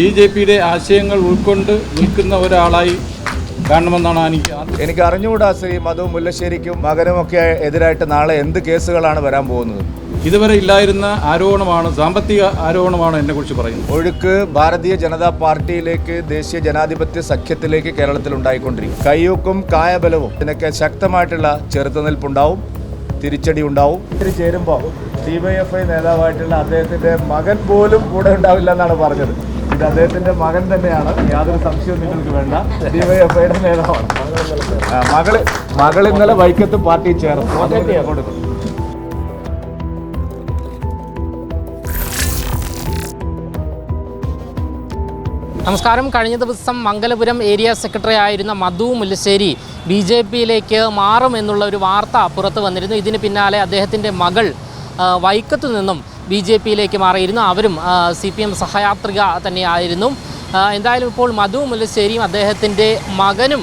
B J പിയുടെ ആശയങ്ങൾ ഉൾക്കൊണ്ട് നിൽക്കുന്ന ഒരാളായി കാണണമെന്നാണ് എനിക്ക് എനിക്ക് അറിഞ്ഞുകൂടാ ശ്രീ മധു മുല്ലശ്ശേരിക്കും മകനുമൊക്കെ എതിരായിട്ട് നാളെ എന്ത് കേസുകളാണ് വരാൻ പോകുന്നത്? ഇതുവരെ ഇല്ലായിരുന്ന ആരോപണമാണ് സാമ്പത്തിക ആരോപണമാണ് എന്നെക്കുറിച്ച് പറയുന്നത്. ഒഴുക്ക് ഭാരതീയ ജനതാ പാർട്ടിയിലേക്ക് ദേശീയ ജനാധിപത്യ സഖ്യത്തിലേക്ക് കേരളത്തിൽ ഉണ്ടായിക്കൊണ്ടിരിക്കും. കയ്യൂക്കും കായബലവും ഇതിനൊക്കെ ശക്തമായിട്ടുള്ള ചെറുത്തുനിൽപ്പുണ്ടാവും തിരിച്ചടി ഉണ്ടാവും ചേരുമ്പോൾ ഐ നേതാവായിട്ടുള്ള അദ്ദേഹത്തിന്റെ മകൻ പോലും കൂടെ ഉണ്ടാവില്ല എന്നാണ് പറഞ്ഞത്. ഇത് അദ്ദേഹത്തിന്റെ മകൻ തന്നെയാണ്. യാതൊരു സംശയവും നിങ്ങൾക്ക് വേണ്ട. ഡിവൈഎഫ്ഐയുടെ നേതാവാണ്. മകൾ മകൾ ഇന്നലെ വൈക്കത്ത് പാർട്ടി ചേർന്നു. കൊടുക്കും? നമസ്കാരം. കഴിഞ്ഞ ദിവസം മംഗലപുരം ഏരിയ സെക്രട്ടറി ആയിരുന്ന മധു മുല്ലശ്ശേരി ബി ജെ പിയിലേക്ക് മാറുമെന്നുള്ള ഒരു വാർത്ത പുറത്തു വന്നിരുന്നു. ഇതിന് പിന്നാലെ അദ്ദേഹത്തിന്റെ മകൾ വൈക്കത്തു നിന്നും ബി ജെ പിയിലേക്ക് മാറിയിരുന്നു. അവരും സി പി എം സഹയാത്രിക തന്നെയായിരുന്നു. എന്തായാലും ഇപ്പോൾ മധു മുല്ലശ്ശേരിയും അദ്ദേഹത്തിന്റെ മകനും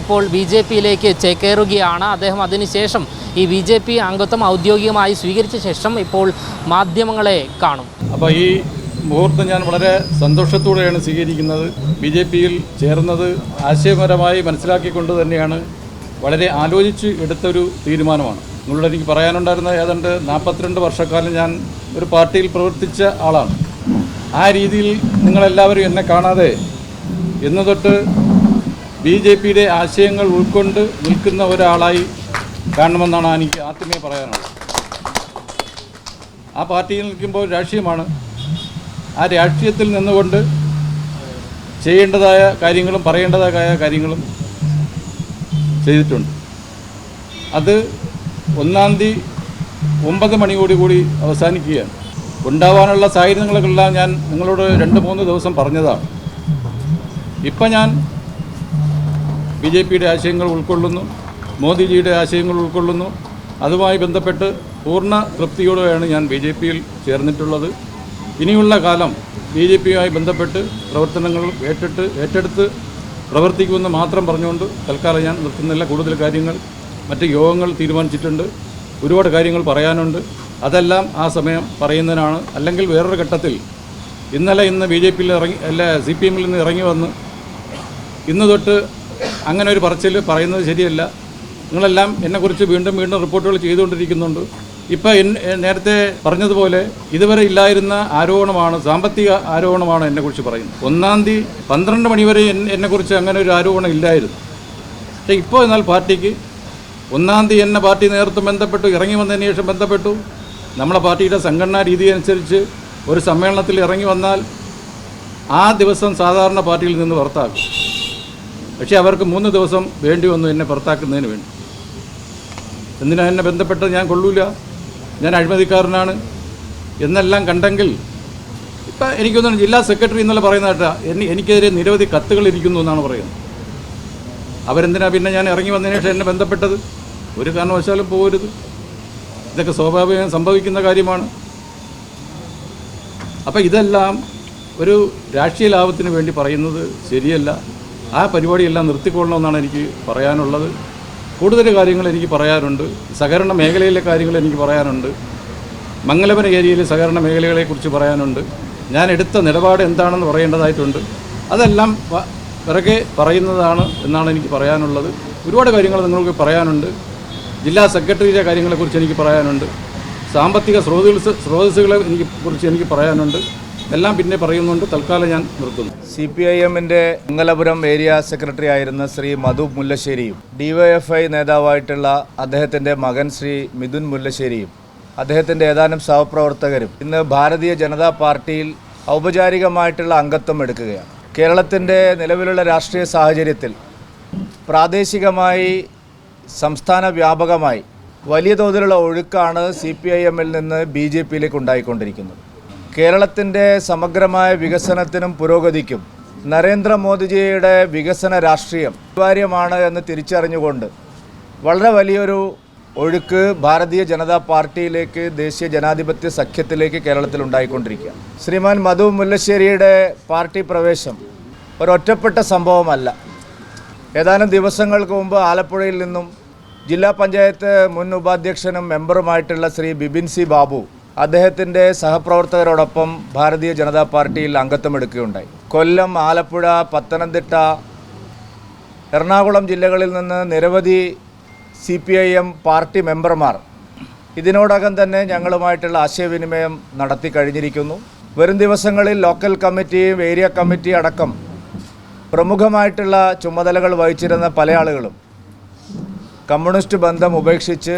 ഇപ്പോൾ ബി ജെ പിയിലേക്ക് ചേക്കേറുകയാണ്. അദ്ദേഹം അതിനുശേഷം ഈ ബി ജെ പി അംഗത്വം ഔദ്യോഗികമായി സ്വീകരിച്ച ശേഷം ഇപ്പോൾ മാധ്യമങ്ങളെ കാണും. അപ്പോൾ ഈ മുഹൂർത്തം ഞാൻ വളരെ സന്തോഷത്തോടെയാണ് സ്വീകരിക്കുന്നത്. ബി ജെ പിയിൽ ചേർന്നത് ആശയപരമായി മനസ്സിലാക്കിക്കൊണ്ട് തന്നെയാണ് വളരെ ആലോചിച്ച് എടുത്തൊരു തീരുമാനമാണ്. നിങ്ങളോട് എനിക്ക് പറയാനുണ്ടായിരുന്ന ഏതാണ്ട് നാൽപ്പത്തിരണ്ട് വർഷക്കാലം ഞാൻ ഒരു പാർട്ടിയിൽ പ്രവർത്തിച്ച ആളാണ്. ആ രീതിയിൽ നിങ്ങളെല്ലാവരും എന്നെ കാണാതെ എന്ന് തൊട്ട് ബി ജെ പിയുടെ ആശയങ്ങൾ ഉൾക്കൊണ്ട് നിൽക്കുന്ന ഒരാളായി കാണണമെന്നാണ് എനിക്ക് ആദ്യമേ പറയാനുള്ളത്. ആ പാർട്ടിയിൽ നിൽക്കുമ്പോൾ രാഷ്ട്രീയമാണ്. ആ രാഷ്ട്രീയത്തിൽ നിന്നുകൊണ്ട് ചെയ്യേണ്ടതായ കാര്യങ്ങളും പറയേണ്ടതായ കാര്യങ്ങളും ചെയ്തിട്ടുണ്ട്. അത് ഒന്നാം തീയതി ഒമ്പത് മണിയോട് കൂടി അവസാനിക്കുകയാണ്. ഉണ്ടാവാനുള്ള സാഹചര്യങ്ങളെല്ലാം ഞാൻ നിങ്ങളോട് രണ്ട് മൂന്ന് ദിവസം പറഞ്ഞതാണ്. ഇപ്പം ഞാൻ ബി ജെ പിയുടെ ആശയങ്ങൾ ഉൾക്കൊള്ളുന്നു മോദിജിയുടെ ആശയങ്ങൾ ഉൾക്കൊള്ളുന്നു. അതുമായി ബന്ധപ്പെട്ട് പൂർണ തൃപ്തിയോടെയാണ് ഞാൻ ബി ജെ പിയിൽ ചേർന്നിട്ടുള്ളത്. ഇനിയുള്ള കാലം ബി ജെ പിയുമായി ബന്ധപ്പെട്ട് പ്രവർത്തനങ്ങൾ ഏറ്റെടുത്ത് ഏറ്റെടുത്ത് പ്രവർത്തിക്കുമെന്ന് മാത്രം പറഞ്ഞുകൊണ്ട് തൽക്കാലം ഞാൻ നിർത്തുന്നില്ല. കൂടുതൽ കാര്യങ്ങൾ മറ്റ് യോഗങ്ങൾ തീരുമാനിച്ചിട്ടുണ്ട്. ഒരുപാട് കാര്യങ്ങൾ പറയാനുണ്ട്. അതെല്ലാം ആ സമയം പറയുന്നതിനാണ്. അല്ലെങ്കിൽ വേറൊരു ഘട്ടത്തിൽ ഇന്നലെ ഇന്ന് ബി ജെ പിയിൽ ഇറങ്ങി അല്ല സി പി എമ്മിൽ നിന്ന് ഇറങ്ങി വന്ന് ഇന്ന് തൊട്ട് അങ്ങനെ ഒരു പറച്ചിൽ പറയുന്നത് ശരിയല്ല. നിങ്ങളെല്ലാം എന്നെക്കുറിച്ച് വീണ്ടും വീണ്ടും റിപ്പോർട്ടുകൾ ചെയ്തുകൊണ്ടിരിക്കുന്നുണ്ട്. ഇപ്പം നേരത്തെ പറഞ്ഞതുപോലെ ഇതുവരെ ഇല്ലായിരുന്ന ആരോപണമാണ് സാമ്പത്തിക ആരോപണമാണ് എന്നെക്കുറിച്ച് പറയുന്നത്. ഒന്നാം തീയതി പന്ത്രണ്ട് മണിവരെ എന്നെക്കുറിച്ച് അങ്ങനെ ഒരു ആരോപണം ഇല്ലായിരുന്നു. പക്ഷേ ഇപ്പോൾ എന്നാൽ പാർട്ടിക്ക് ഒന്നാം തീയതി എന്നെ പാർട്ടി നേതൃത്വം ബന്ധപ്പെട്ടു ഇറങ്ങി വന്നതിന് ശേഷം ബന്ധപ്പെട്ടു. നമ്മുടെ പാർട്ടിയുടെ സംഘടനാ രീതി അനുസരിച്ച് ഒരു സമ്മേളനത്തിൽ ഇറങ്ങി വന്നാൽ ആ ദിവസം സാധാരണ പാർട്ടിയിൽ നിന്ന് പുറത്താക്കും പക്ഷേ അവർക്ക് മൂന്ന് ദിവസം വേണ്ടി വന്നു എന്നെ പുറത്താക്കുന്നതിന് വേണ്ടി. എന്തിനാ എന്നെ ബന്ധപ്പെട്ടത്? ഞാൻ കൊള്ളൂല. ഞാൻ അഴിമതിക്കാരനാണ്. എന്നെല്ലാം കണ്ടെങ്കിൽ ഇപ്പം എനിക്കൊന്നും ജില്ലാ സെക്രട്ടറി എന്നുള്ള പറയുന്ന കേട്ടാ എനി എനിക്കെതിരെ നിരവധി കത്തുകൾ ഇരിക്കുന്നു എന്നാണ് പറയുന്നത്. അവരെന്തിനാ പിന്നെ ഞാൻ ഇറങ്ങി വന്നതിന് ശേഷം എന്നെ ബന്ധപ്പെട്ടത്? ഒരു കാരണവശാലും പോകരുത്. ഇതൊക്കെ സ്വാഭാവികം സംഭവിക്കുന്ന കാര്യമാണ്. അപ്പം ഇതെല്ലാം ഒരു രാഷ്ട്രീയ ലാഭത്തിന് വേണ്ടി പറയുന്നത് ശരിയല്ല. ആ പരിപാടിയെല്ലാം നിർത്തിക്കൊള്ളണമെന്നാണ് എനിക്ക് പറയാനുള്ളത്. കൂടുതൽ കാര്യങ്ങൾ എനിക്ക് പറയാനുണ്ട്. സഹകരണ മേഖലയിലെ കാര്യങ്ങൾ എനിക്ക് പറയാനുണ്ട്. മംഗലപുര ഏരിയയിലെ സഹകരണ മേഖലകളെക്കുറിച്ച് പറയാനുണ്ട്. ഞാൻ എടുത്ത നിലപാട് എന്താണെന്ന് പറയേണ്ടതായിട്ടുണ്ട്. അതെല്ലാം പിറകെ പറയുന്നതാണ് എന്നാണ് എനിക്ക് പറയാനുള്ളത്. ഒരുപാട് കാര്യങ്ങൾ നിങ്ങൾക്ക് പറയാനുണ്ട്. ജില്ലാ സെക്രട്ടറിയുടെ കാര്യങ്ങളെക്കുറിച്ച് എനിക്ക് പറയാനുണ്ട്. സാമ്പത്തിക സ്രോതസ് സ്രോതസ്സുകളെ എനിക്ക് കുറിച്ച് എനിക്ക് പറയാനുണ്ട്. എല്ലാം പിന്നെ പറയുന്നുണ്ട്. തൽക്കാലം ഞാൻ നിർത്തുന്നു. സി പി ഐ എമ്മിന്റെ മംഗലപുരം ഏരിയ സെക്രട്ടറി ആയിരുന്ന ശ്രീ മധു മുല്ലശ്ശേരിയും ഡിവൈഎഫ്ഐ നേതാവായിട്ടുള്ള അദ്ദേഹത്തിന്റെ മകൻ ശ്രീ മിഥുൻ മുല്ലശ്ശേരിയും അദ്ദേഹത്തിന്റെ ഏതാനും സഹപ്രവർത്തകരും ഇന്ന് ഭാരതീയ ജനതാ പാർട്ടിയിൽ ഔപചാരികമായിട്ടുള്ള അംഗത്വം എടുക്കുകയാണ്. കേരളത്തിന്റെ നിലവിലുള്ള രാഷ്ട്രീയ സാഹചര്യത്തിൽ പ്രാദേശികമായി സംസ്ഥാന വ്യാപകമായി വലിയ തോതിലുള്ള ഒഴുക്കാണ് സി പി ഐ എമ്മിൽ നിന്ന് ബി ജെ പിയിലേക്ക് ഉണ്ടായിക്കൊണ്ടിരിക്കുന്നത്. കേരളത്തിന്റെ സമഗ്രമായ വികസനത്തിനും പുരോഗതിക്കും നരേന്ദ്രമോദിജിയുടെ വികസന രാഷ്ട്രീയം അനിവാര്യമാണ് എന്ന് തിരിച്ചറിഞ്ഞുകൊണ്ട് വളരെ വലിയൊരു ഒഴുക്ക് ഭാരതീയ ജനതാ പാർട്ടിയിലേക്ക് ദേശീയ ജനാധിപത്യ സഖ്യത്തിലേക്ക് കേരളത്തിൽ ഉണ്ടായിക്കൊണ്ടിരിക്കുക. ശ്രീമാൻ മധു മുല്ലശ്ശേരിയുടെ പാർട്ടി പ്രവേശം ഒരൊറ്റപ്പെട്ട സംഭവമല്ല. ഏതാനും ദിവസങ്ങൾക്ക് മുമ്പ് ആലപ്പുഴയിൽ നിന്നും ജില്ലാ പഞ്ചായത്ത് മുൻ ഉപാധ്യക്ഷനും മെമ്പറുമായിട്ടുള്ള ശ്രീ ബിബിൻ സി ബാബു അദ്ദേഹത്തിന്റെ സഹപ്രവർത്തകരോടൊപ്പം ഭാരതീയ ജനതാ പാർട്ടിയിൽ അംഗത്വമെടുക്കുകയുണ്ടായി കൊല്ലം ആലപ്പുഴ പത്തനംതിട്ട എറണാകുളം ജില്ലകളിൽ നിന്ന് നിരവധി C P I M party മെമ്പർമാർ ഇതിനോടകം തന്നെ ഞങ്ങളുമായിട്ടുള്ള ആശയവിനിമയം നടത്തി കഴിഞ്ഞിരിക്കുന്നു. വരും ദിവസങ്ങളിൽ ലോക്കൽ കമ്മിറ്റിയും ഏരിയ കമ്മിറ്റി അടക്കം പ്രമുഖമായിട്ടുള്ള ചുമതലകൾ വഹിച്ചിരുന്ന പല ആളുകളും കമ്മ്യൂണിസ്റ്റ് ബന്ധം ഉപേക്ഷിച്ച്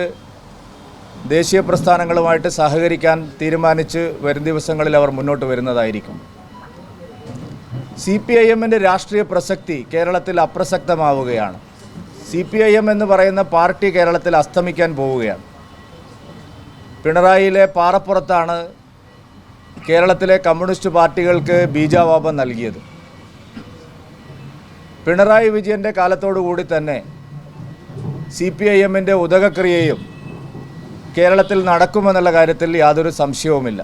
ദേശീയ പ്രസ്ഥാനങ്ങളുമായിട്ട് സഹകരിക്കാൻ തീരുമാനിച്ച് വരും ദിവസങ്ങളിൽ അവർ മുന്നോട്ട് വരുന്നതായിരിക്കും. സി പി ഐ എമ്മിന്റെ രാഷ്ട്രീയ പ്രസക്തി കേരളത്തിൽ അപ്രസക്തമാവുകയാണ്. സി പി ഐ എം എന്ന് പറയുന്ന പാർട്ടി കേരളത്തിൽ അസ്തമിക്കാൻ പോവുകയാണ്. പിണറായിയിലെ പാറപ്പുറത്താണ് കേരളത്തിലെ കമ്മ്യൂണിസ്റ്റ് പാർട്ടികൾക്ക് ബീജാവാപം നൽകിയത്. പിണറായി വിജയന്റെ കാലത്തോടു കൂടി തന്നെ സി പി ഐ എമ്മിന്റെ ഉദകക്രിയയും കേരളത്തിൽ നടക്കുമെന്നുള്ള കാര്യത്തിൽ യാതൊരു സംശയവുമില്ല.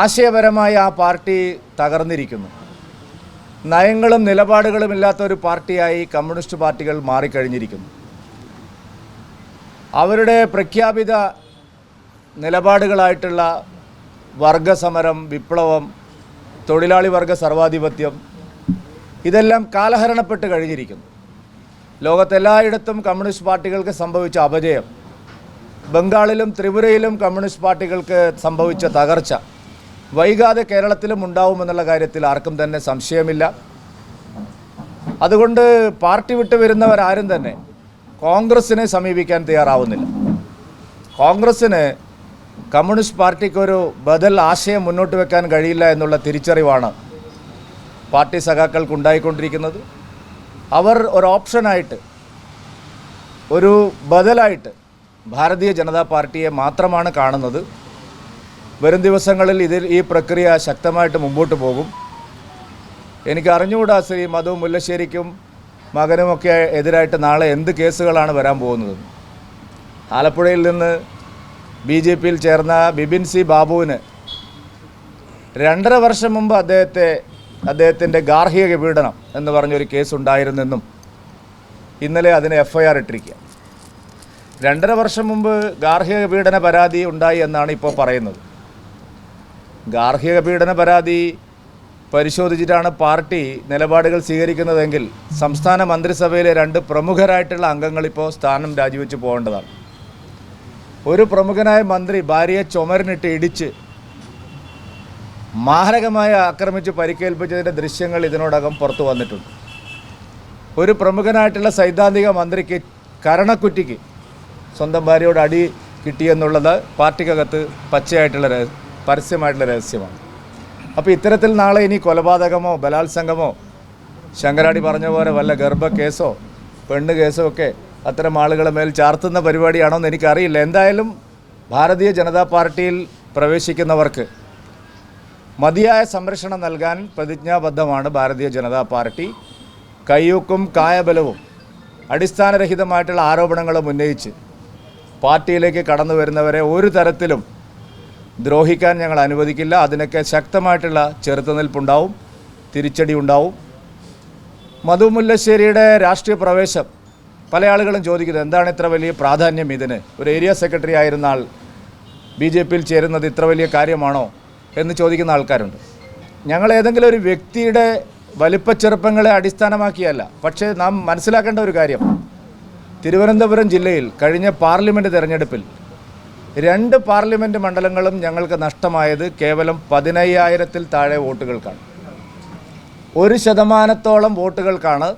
ആശയപരമായി ആ പാർട്ടി തകർന്നിരിക്കുന്നു. നയങ്ങളും നിലപാടുകളും ഇല്ലാത്ത ഒരു പാർട്ടിയായി കമ്മ്യൂണിസ്റ്റ് പാർട്ടികൾ മാറിക്കഴിഞ്ഞിരിക്കുന്നു. അവരുടെ പ്രഖ്യാപിത നിലപാടുകളായിട്ടുള്ള വർഗസമരം വിപ്ലവം തൊഴിലാളി വർഗ സർവാധിപത്യം ഇതെല്ലാം കാലഹരണപ്പെട്ട് കഴിഞ്ഞിരിക്കുന്നു. ലോകത്തെല്ലായിടത്തും കമ്മ്യൂണിസ്റ്റ് പാർട്ടികൾക്ക് സംഭവിച്ച അപജയം ബംഗാളിലും ത്രിപുരയിലും കമ്മ്യൂണിസ്റ്റ് പാർട്ടികൾക്ക് സംഭവിച്ച തകർച്ച വൈകാതെ കേരളത്തിലും ഉണ്ടാവുമെന്നുള്ള കാര്യത്തിൽ ആർക്കും തന്നെ സംശയമില്ല. അതുകൊണ്ട് പാർട്ടി വിട്ടു വരുന്നവരാരും തന്നെ കോൺഗ്രസ്സിനെ സമീപിക്കാൻ തയ്യാറാവുന്നില്ല. കോൺഗ്രസ്സിന് കമ്മ്യൂണിസ്റ്റ് പാർട്ടിക്കൊരു ബദൽ ആശയം മുന്നോട്ട് വെക്കാൻ കഴിയില്ല എന്നുള്ള തിരിച്ചറിവാണ് പാർട്ടി സഖാക്കൾക്ക് ഉണ്ടായിക്കൊണ്ടിരിക്കുന്നത്. അവർ ഒരു ഓപ്ഷനായിട്ട് ഒരു ബദലായിട്ട് ഭാരതീയ ജനതാ പാർട്ടിയെ മാത്രമാണ് കാണുന്നത്. വരും ദിവസങ്ങളിൽ ഇതിൽ ഈ പ്രക്രിയ ശക്തമായിട്ട് മുമ്പോട്ട് പോകും. എനിക്ക് അറിഞ്ഞുകൂടാ ശ്രീ മധു മുല്ലശ്ശേരിക്കും മകനുമൊക്കെ എതിരായിട്ട് നാളെ എന്ത് കേസുകളാണ് വരാൻ പോകുന്നത്. ആലപ്പുഴയിൽ നിന്ന് ബി ജെ പിയിൽ ചേർന്ന ബിബിൻ സി ബാബുവിന് രണ്ടര വർഷം മുമ്പ് അദ്ദേഹത്തെ അദ്ദേഹത്തിന്റെ ഗാർഹിക പീഡനം എന്ന് പറഞ്ഞൊരു കേസ് ഉണ്ടായിരുന്നെന്നും ഇന്നലെ അതിന് എഫ് ഐ ആർ ഇട്ടിരിക്കുക രണ്ടര വർഷം മുമ്പ് ഗാർഹിക പീഡന പരാതി ഉണ്ടായി എന്നാണ് ഇപ്പോൾ പറയുന്നത്. ഗാർഹിക പീഡന പരാതി പരിശോധിച്ചിട്ടാണ് പാർട്ടി നിലപാടുകൾ സ്വീകരിക്കുന്നതെങ്കിൽ സംസ്ഥാന മന്ത്രിസഭയിലെ രണ്ട് പ്രമുഖരായിട്ടുള്ള അംഗങ്ങൾ ഇപ്പോൾ സ്ഥാനം രാജിവെച്ച് പോകേണ്ടതാണ്. ഒരു പ്രമുഖനായ മന്ത്രി ഭാര്യയെ ചുമരിനിട്ട് ഇടിച്ച് മാരകമായി ആക്രമിച്ച് പരിക്കേൽപ്പിച്ചതിന്റെ ദൃശ്യങ്ങൾ ഇതിനോടകം പുറത്തു വന്നിട്ടുണ്ട്. ഒരു പ്രമുഖനായിട്ടുള്ള സൈദ്ധാന്തിക മന്ത്രിക്ക് കരണക്കുറ്റിക്ക് സ്വന്തം ഭാര്യയോട് അടി കിട്ടിയെന്നുള്ളത് പാർട്ടിക്കകത്ത് പച്ചയായിട്ടുള്ള പരസ്യമായിട്ടുള്ള രഹസ്യമാണ്. അപ്പോൾ ഇത്തരത്തിൽ നാളെ ഇനി കൊലപാതകമോ ബലാത്സംഗമോ ശങ്കരാടി പറഞ്ഞ പോലെ വല്ല ഗർഭ കേസോ പെണ്ണ് കേസോ ഒക്കെ അത്തരം ആളുകളെ മേൽ ചാർത്തുന്ന പരിപാടിയാണോ എന്ന് എനിക്കറിയില്ല. എന്തായാലും ഭാരതീയ ജനതാ പാർട്ടിയിൽ പ്രവേശിക്കുന്നവർക്ക് മതിയായ സംരക്ഷണം നൽകാൻ പ്രതിജ്ഞാബദ്ധമാണ് ഭാരതീയ ജനതാ പാർട്ടി. കയ്യൂക്കും കായബലവും അടിസ്ഥാനരഹിതമായിട്ടുള്ള ആരോപണങ്ങളും ഉന്നയിച്ച് പാർട്ടിയിലേക്ക് കടന്നു വരുന്നവരെ ഒരു തരത്തിലും ദ്രോഹിക്കാൻ ഞങ്ങൾ അനുവദിക്കില്ല. അതിനൊക്കെ ശക്തമായിട്ടുള്ള ചെറുത്തുനിൽപ്പുണ്ടാവും തിരിച്ചടി ഉണ്ടാവും മധു മുല്ലശ്ശേരിയുടെ രാഷ്ട്രീയ പ്രവേശം പല ആളുകളും ചോദിക്കുന്നത് എന്താണ് ഇത്ര വലിയ പ്രാധാന്യം ഇതിന്? ഒരു ഏരിയ സെക്രട്ടറി ആയിരുന്ന ആൾ ബി ജെ പിയിൽ ചേരുന്നത് ഇത്ര വലിയ കാര്യമാണോ? എന്ന് ചോദിക്കുന്ന ആൾക്കാരുണ്ട്. ഞങ്ങൾ ഏതെങ്കിലും ഒരു വ്യക്തിയുടെ വലിപ്പച്ചെറുപ്പങ്ങളെ അടിസ്ഥാനമാക്കിയല്ല പക്ഷേ നാം മനസ്സിലാക്കേണ്ട ഒരു കാര്യം. തിരുവനന്തപുരം ജില്ലയിൽ കഴിഞ്ഞ പാർലമെന്റ് തിരഞ്ഞെടുപ്പിൽ രണ്ട് പാർലമെന്റ് മണ്ഡലങ്ങളും ഞങ്ങൾക്ക് നഷ്ടമായത് കേവലം പതിനയ്യായിരത്തിൽ താഴെ വോട്ടുകൾക്കാണ്. ഒരു ശതമാനത്തോളം വോട്ടുകൾക്കാണ്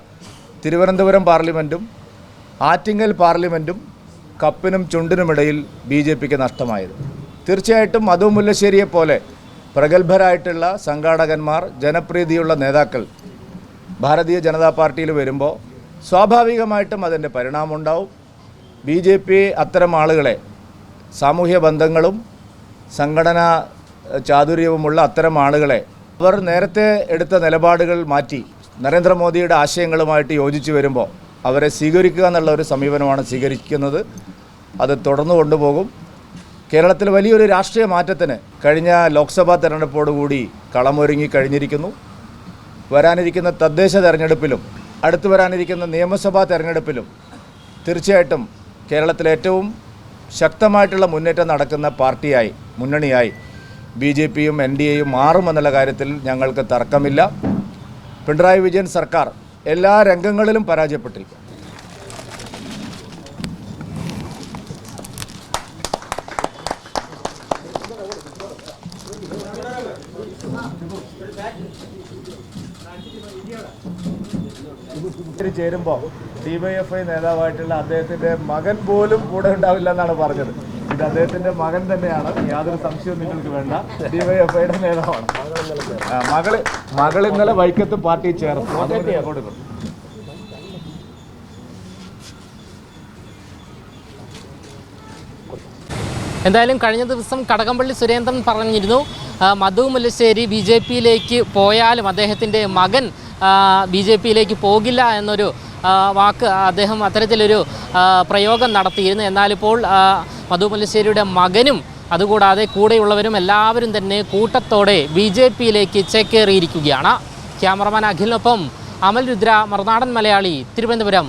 തിരുവനന്തപുരം പാർലമെന്റും ആറ്റിങ്ങൽ പാർലമെന്റും കപ്പിനും ചുണ്ടിനുമിടയിൽ ബി ജെ പിക്ക് നഷ്ടമായത്. തീർച്ചയായിട്ടും മധു മുല്ലശ്ശേരിയെ പോലെ പ്രഗത്ഭരായിട്ടുള്ള സംഘാടകന്മാർ ജനപ്രീതിയുള്ള നേതാക്കൾ ഭാരതീയ ജനതാ പാർട്ടിയിൽ വരുമ്പോൾ സ്വാഭാവികമായിട്ടും അതിന്റെ പരിണാമമുണ്ടാവും ബി ജെ പി അത്തരം ആളുകളെ സാമൂഹ്യ ബന്ധങ്ങളും സംഘടനാ ചാതുര്യവുമുള്ള അത്തരം ആളുകളെ അവർ നേരത്തെ എടുത്ത നിലപാടുകൾ മാറ്റി നരേന്ദ്രമോദിയുടെ ആശയങ്ങളുമായിട്ട് യോജിച്ച് വരുമ്പോൾ അവരെ സ്വീകരിക്കുക എന്നുള്ള ഒരു സമീപനമാണ് സ്വീകരിക്കുന്നത്. അത് തുടർന്നു കൊണ്ടുപോകും. കേരളത്തിൽ വലിയൊരു രാഷ്ട്രീയ മാറ്റത്തിന് കഴിഞ്ഞ ലോക്സഭാ തെരഞ്ഞെടുപ്പോടുകൂടി കളമൊരുങ്ങി കഴിഞ്ഞിരിക്കുന്നു. വരാനിരിക്കുന്ന തദ്ദേശ തെരഞ്ഞെടുപ്പിലും അടുത്തു വരാനിരിക്കുന്ന നിയമസഭാ തെരഞ്ഞെടുപ്പിലും തീർച്ചയായിട്ടും കേരളത്തിലെ ഏറ്റവും ശക്തമായിട്ടുള്ള മുന്നേറ്റം നടക്കുന്ന പാർട്ടിയായി മുന്നണിയായി ബി ജെ പിയും എൻ ഡി എയും മാറുമെന്നുള്ള കാര്യത്തിൽ ഞങ്ങൾക്ക് തർക്കമില്ല. പിണറായി വിജയൻ സർക്കാർ എല്ലാ രംഗങ്ങളിലും പരാജയപ്പെട്ടിരിക്കും ചേരുമ്പോൾ ഡിവൈഎഫ്ഐ നേതാവായിട്ടുള്ള അദ്ദേഹത്തിന്റെ മകൻ പോലും കൂടെ ഉണ്ടാവില്ല എന്നാണ് പറഞ്ഞത്. ഇത് അദ്ദേഹത്തിന്റെ മകൻ തന്നെയാണ്. യാതൊരു സംശയവും നിങ്ങൾക്ക് വേണ്ട. ഡിവൈഎഫ്ഐയുടെ നേതാവാണ്. മകൾ മകൾ ഇന്നലെ വൈക്കത്ത് പാർട്ടി ചേർന്നു. കൊടുക്കും? എന്തായാലും കഴിഞ്ഞ ദിവസം കടകംപള്ളി സുരേന്ദ്രൻ പറഞ്ഞിരുന്നു മധു മുല്ലശ്ശേരി ബി ജെ പിയിലേക്ക് പോയാലും അദ്ദേഹത്തിന്റെ മകൻ ബി ജെ പിയിലേക്ക് പോകില്ല എന്നൊരു വാക്ക് അദ്ദേഹം അത്തരത്തിലൊരു പ്രയോഗം നടത്തിയിരുന്നു. എന്നാലിപ്പോൾ മധു മുല്ലശ്ശേരിയുടെ മകനും അതുകൂടാതെ കൂടെയുള്ളവരും എല്ലാവരും തന്നെ കൂട്ടത്തോടെ ബി ജെ പിയിലേക്ക് ചേക്കേറിയിരിക്കുകയാണ്. ക്യാമറമാൻ അഖിലിനൊപ്പം അമൽ രുദ്ര മറുനാടൻ മലയാളി തിരുവനന്തപുരം.